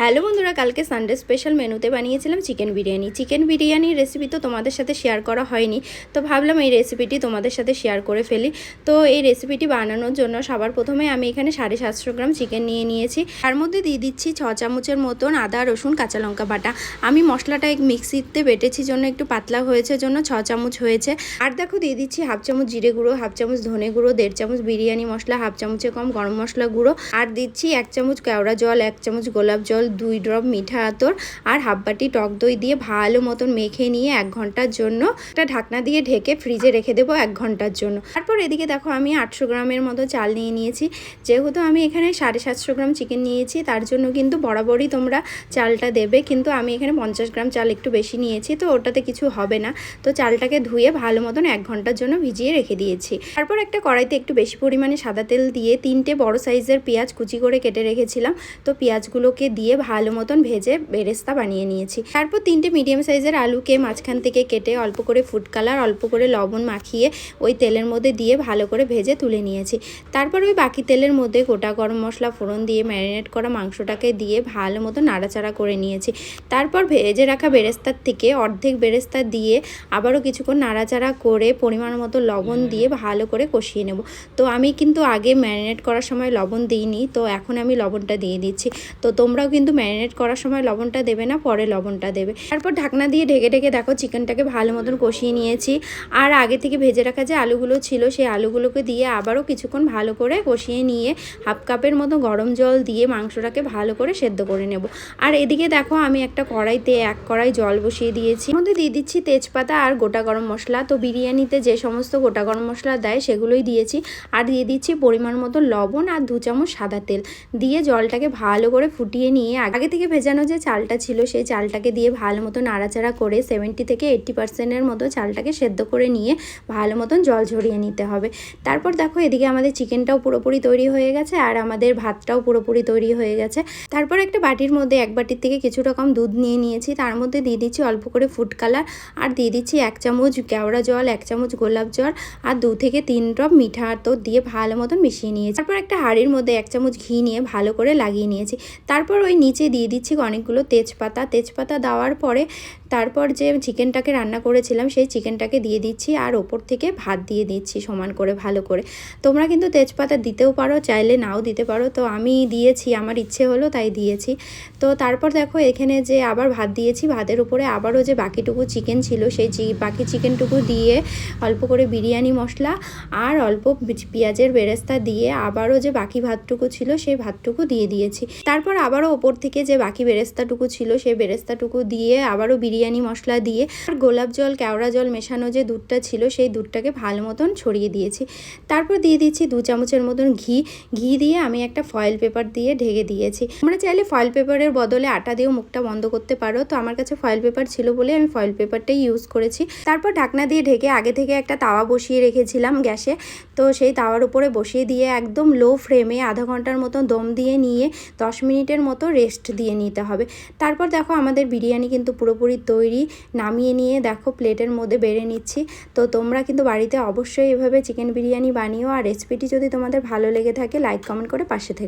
Hello বন্ধুরা, কালকে Sunday special মেনুতে বানিয়েছিলাম চিকেন বিরিয়ানি। চিকেন বিরিয়ানির রেসিপি তো তোমাদের সাথে শেয়ার করা হয়নি, তো ভাবলাম এই রেসিপিটি তোমাদের সাথে শেয়ার করে ফেলি। তো এই রেসিপিটি বানানোর জন্য সবার প্রথমে আমি এখানে সাড়ে সাতশো গ্রাম চিকেন নিয়ে নিয়েছি। তার মধ্যে দিয়ে দিচ্ছি ছ চামচের মতন আদা, রসুন, কাঁচা লঙ্কা বাটা। আমি মশলাটা এক মিক্সিতে বেটেছি জন্য, একটু পাতলা হয়েছে জন্য ছ চামচ হয়েছে। আর দেখো, দিয়ে দিচ্ছি হাফ চামচ জিরে গুঁড়ো, হাফ চামচ ধনে গুঁড়ো, দেড় চামচ বিরিয়ানি মশলা, হাফ চামচে কম গরম মশলা গুঁড়ো। আর দিচ্ছি এক চামচ কেওড়া জল, এক চামচ গোলাপ জল দুই ড্রপ মিঠা আতর আর হাফ বাটি টক দই দিয়ে ভালো মতন মেখে নিয়ে এক ঘণ্টার জন্য একটা ঢাকনা দিয়ে ঢেকে ফ্রিজে রেখে দেবো এক ঘণ্টার জন্য। তারপর এদিকে দেখো আমি আটশো গ্রামের মতো চাল নিয়ে নিয়েছি। যেহেতু আমি এখানে সাড়ে সাতশো গ্রাম চিকেন নিয়েছি, তার জন্য কিন্তু বরাবরই তোমরা চালটা দেবে। কিন্তু আমি এখানে পঞ্চাশ গ্রাম চাল একটু বেশি নিয়েছি, তো ওটাতে কিছু হবে না। তো চালটাকে ধুয়ে ভালো মতন এক ঘণ্টার জন্য ভিজিয়ে রেখে দিয়েছি। তারপর একটা কড়াইতে একটু বেশি পরিমাণে সাদা তেল দিয়ে তিনটে বড় সাইজের পেঁয়াজ কুচি করে কেটে রেখেছিলাম। তো পেঁয়াজগুলোকে দিয়ে ভালো মতন ভেজে বেরেস্তা বানিয়ে নিয়েছি। তারপর তিনটে মিডিয়াম সাইজের আলুকে মাঝখান থেকে কেটে অল্প করে ফুড কালার অল্প করে লবণ মাখিয়ে ওই তেলের মধ্যে দিয়ে ভালো করে ভেজে তুলে নিয়েছি। তারপর ওই বাকি তেলের মধ্যে গোটা গরম মশলা ফোড়ন দিয়ে ম্যারিনেট করা মাংসটাকে দিয়ে ভালো মতো নাড়াচাড়া করে নিয়েছি। তারপর ভেজে রাখা বেরেস্তার থেকে অর্ধেক বেরেস্তা দিয়ে আবারও কিছুক্ষণ নাড়াচাড়া করে পরিমাণ মতো লবণ দিয়ে ভালো করে কষিয়ে নেব। তো আমি কিন্তু আগে ম্যারিনেট করার সময় লবণ দিইনি তো এখন আমি লবণটা দিয়ে দিচ্ছি। তো তোমরাও কিন্তু ম্যারিনেট করার সময় লবণটা দেবে না, পরে লবণটা দেবে। তারপর ঢাকনা দিয়ে ঢেকে ঢেকে দেখো চিকেনটাকে ভালো মতন কষিয়ে নিয়েছি। আর আগে থেকে ভেজে রাখা যে আলুগুলো ছিল, সেই আলুগুলোকে দিয়ে আবারও কিছুক্ষণ ভালো করে কষিয়ে নিয়ে হাফ কাপের মতো গরম জল দিয়ে মাংসটাকে ভালো করে সেদ্ধ করে নেব। আর এদিকে দেখো আমি একটা কড়াইতে এক কড়াই জল বসিয়ে দিয়েছি। মধ্যে দিয়ে দিচ্ছি তেজপাতা আর গোটা গরম মশলা। তো বিরিয়ানিতে যে সমস্ত গোটা গরম মশলা দেয় সেগুলোই দিয়েছি। আর দিয়ে দিচ্ছি পরিমাণ মতো লবণ আর দু চামচ সাদা তেল। দিয়ে জলটাকে ভালো করে ফুটিয়ে নিয়ে আগে থেকে ভেজানো যে চালটা ছিল, সেই চালটাকে দিয়ে ভালো মতো নাড়াচাড়া করে সেভেন্টি থেকে এইট্টি পার্সেন্টের মতো চালটাকে সেদ্ধ করে নিয়ে ভালো মতন জল ঝরিয়ে নিতে হবে। তারপর দেখো এদিকে আমাদের চিকেনটাও পুরোপুরি তৈরি হয়ে গেছে আর আমাদের ভাতটাও পুরোপুরি তৈরি হয়ে গেছে। তারপর একটা বাটির মধ্যে এক বাটির থেকে কিছু রকম দুধ নিয়ে নিয়েছি। তার মধ্যে দিয়ে দিচ্ছি অল্প করে ফুড কালার আর দিয়ে দিচ্ছি এক চামচ কেওড়া জল, এক চামচ গোলাপ জল আর দু থেকে তিন ড্রপ মিঠা আতর দিয়ে ভালো মতন মিশিয়ে নিয়েছি। তারপর একটা হাঁড়ির মধ্যে এক চামচ ঘি নিয়ে ভালো করে লাগিয়ে নিয়েছি। তারপর ওই নিচে দিয়ে দিচ্ছি অনেকগুলো তেজপাতা। তেজপাতা দেওয়ার পরে তারপর যে চিকেনটাকে রান্না করেছিলাম, সেই চিকেনটাকে দিয়ে দিচ্ছি আর ওপর থেকে ভাত দিয়ে দিচ্ছি সমান করে, ভালো করে। তোমরা কিন্তু তেজপাতা দিতেও পারো, চাইলে নাও দিতে পারো। তো আমি দিয়েছি, আমার ইচ্ছে হলো তাই দিয়েছি। তো তারপর দেখো, এখানে যে আবার ভাত দিয়েছি, ভাতের উপরে আবারও যে বাকিটুকু চিকেন ছিল, সেই বাকি চিকেনটুকু দিয়ে অল্প করে বিরিয়ানি মশলা আর অল্প পেঁয়াজের বেরেস্তা দিয়ে আবারও যে বাকি ভাতটুকু ছিল, সেই ভাতটুকু দিয়ে দিয়েছি। তারপর আবারও ওপর থেকে যে বাকি বেরেস্তাটুকু ছিল, সেই বেরেস্তাটুকু দিয়ে আবারও বিরিয়ানি মশলা দিয়ে আর গোলাপ জল, কেওড়া জল মেশানো যে দুধটা ছিল, সেই দুধটাকে ভালো মতন ছড়িয়ে দিয়েছি। তারপর দিয়ে দিচ্ছি দু চামচের মতন ঘি। ঘি দিয়ে আমি একটা ফয়েল পেপার দিয়ে ঢেকে দিয়েছি। আমরা চাইলে ফয়েল পেপারের বদলে আটা দিয়েও মুখটা বন্ধ করতে পারো। তো আমার কাছে ফয়েল পেপার ছিল বলে আমি ফয়েল পেপারটাই ইউজ করেছি। তারপর ঢাকনা দিয়ে ঢেকে আগে থেকে একটা তাওয়া বসিয়ে রেখেছিলাম গ্যাসে। তো সেই তাওয়ার উপরে বসিয়ে দিয়ে একদম লো ফ্লেমে আধা ঘণ্টার মতো দম দিয়ে নিয়ে দশ মিনিটের মতো রেস্ট দিয়ে নিতে হবে। তারপর দেখো আমাদের বিরিয়ানি কিন্তু পুরোপুরি তৈরি, নামিয়ে নিয়ে দেখো প্লেটের মধ্যে বেড়ে নিচ্ছি। তো তোমরা কিন্তু বাড়িতে অবশ্যই এভাবে চিকেন বিরিয়ানি বানিও, আর রেসিপিটি যদি তোমাদের ভালো লেগে থাকে লাইক কমেন্ট করে পাশে থেকে